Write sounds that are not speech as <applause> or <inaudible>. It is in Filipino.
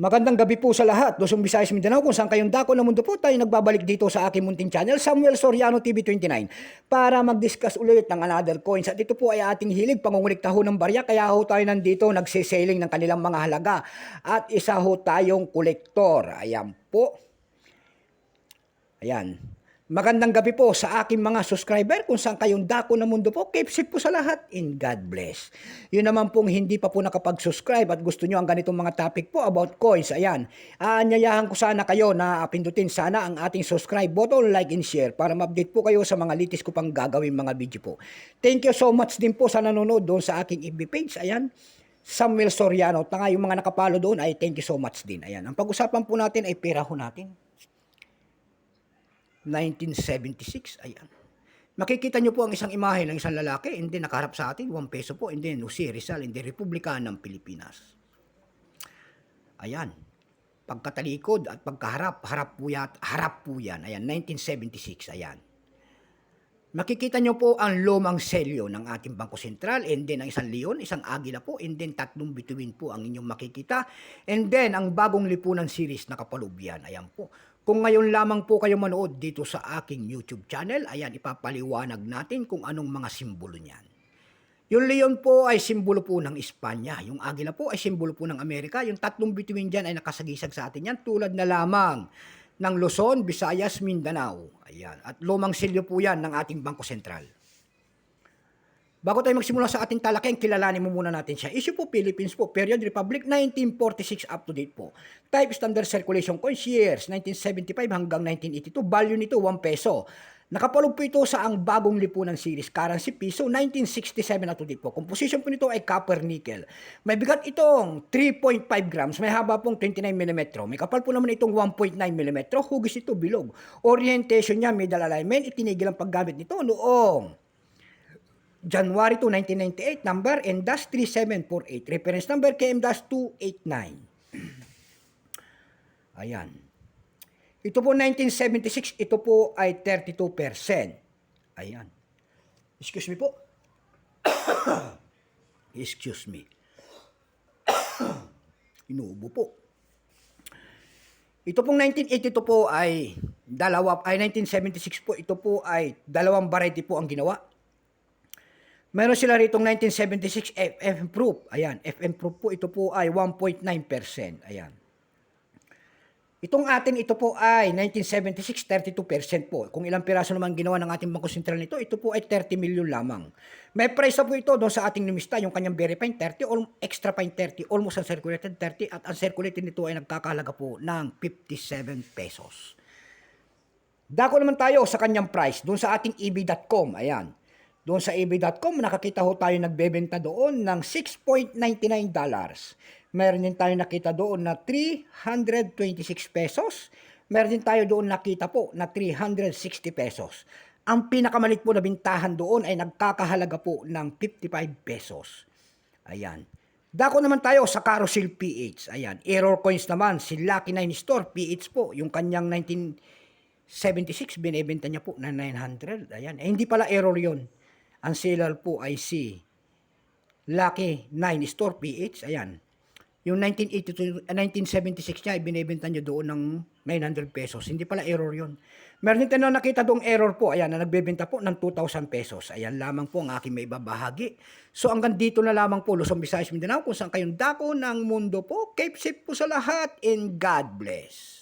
Magandang gabi po sa lahat. Luzon, Visayas, Mindanao, kung saan kayong dako ng mundo po, tayo nagbabalik dito sa aking munting channel, Samuel Soriano TV29, para mag-discuss ulit ng another coins. At ito po ay ating hilig, pangungulikta ho ng barya, kaya ho tayo nandito nagsiselling ng kanilang mga halaga. At isa ho tayong kolektor. Ayan po. Ayan. Magandang gabi po sa aking mga subscriber kung saan kayong dako ng mundo po. Keep safe po sa lahat and God bless. Yun naman pong hindi pa po nakapag-subscribe at gusto nyo ang ganitong mga topic po about coins. Ayan. Aanyayahan ko sana kayo na pindutin sana ang ating subscribe button, like and share para ma-update po kayo sa mga litis ko pang gagawin mga video po. Thank you so much din po sa nanonood doon sa aking FB page. Ayan. Samuel Soriano. Tanga yung mga nakapalo doon ay thank you so much din. Ayan. Ang pag-usapan po natin ay pera ho natin. 1976, ayan. Makikita nyo po ang isang imahe ng isang lalaki, hindi nakaharap sa atin, 1 peso po, then Jose Rizal, hindi Republika ng Pilipinas. Ayan. Pagkatalikod at pagkaharap, harap po yan, harap po yan. Ayan, 1976, ayan. Makikita nyo po ang lumang selyo ng ating Bangko Sentral and then ang isang leon, isang agila po and then tatlong bituin po ang inyong makikita and then ang bagong lipunan series na kapalubyan. Ayan po. Kung ngayon lamang po kayo manood dito sa aking YouTube channel, ayan ipapaliwanag natin kung anong mga simbolo niyan. Yung leon po ay simbolo po ng Espanya. Yung agila po ay simbolo po ng Amerika. Yung tatlong bituin dyan ay nakasagisag sa atin yan tulad na lamang ng Luzon, Visayas, Mindanao. Ayan. At lumang silyo po yan ng ating Bangko Sentral. Bago tayo magsimula sa ating talakay, kilalanin mo muna natin siya. Issue po Philippines po, period Republic 1946 up to date po. Type standard circulation coins years 1975 hanggang 1982. Value nito 1 peso. Nakapalog po ito sa ang bagong lipunan series currency piso 1967 up to date po. Composition po nito ay copper nickel. May bigat itong 3.5 grams, may haba pong 29 mm. May kapal po naman itong 1.9 mm. Hugis ito bilog. Orientation niya middle alignment. Itinigil ang paggamit nito noong January 2, 1998, number NDAS 3748. Reference number KMDAS 289. Ayan. Ito po 1976, ito po ay 32%. Ayan. Excuse me po. <coughs> Excuse me. <coughs> Inuubo po. Ito pong 1982 po ay dalawa ay 1976 po ito po ay dalawang variety po ang ginawa. Meron sila ritong 1976 FM proof. Ayan, FM proof po ito po ay 1.9%. Ayan. Itong atin ito po ay 1976 32% po. Kung ilang piraso naman ginawa ng ating Bangko Sentral nito, ito po ay 30 million lamang. May price na po ito doon sa ating numista, yung kanyang very fine 30 or extra fine 30, almost uncirculated 30 at uncirculated nito ay nagkakahalaga po ng 57 pesos. Dako naman tayo sa kanyang price doon sa ating eb.com. Ayan. Doon sa eb.com, nakakita ho tayo nagbebenta doon ng 6.99 dollars. Meron din tayo nakita doon na 326 pesos. Meron din tayo doon nakita po na 360 pesos. Ang pinakamalit po na bintahan doon ay nagkakahalaga po ng 55 pesos. Ayan. Dako naman tayo sa Carousel PH. Ayan. Error coins naman. Si Lucky 9 Store PH po. Yung kanyang 1976, binibenta niya po na 900. Ayan. Eh, hindi pala error yon. Ang seller po ay si Lucky 9 Store PH. Ayan. Yung 1982, ah, 1976 niya, binibenta niya doon ng 900 pesos. Hindi pala error yon. Meron din tayo nakita doong error po. Ayan, na nagbebenta po ng 2,000 pesos. Ayan lamang po ang aking may babahagi. So hanggang dito na lamang po, Luzon, Visayas, Mindanao, kung saan kayong dako ng mundo po. Keep safe po sa lahat and God bless.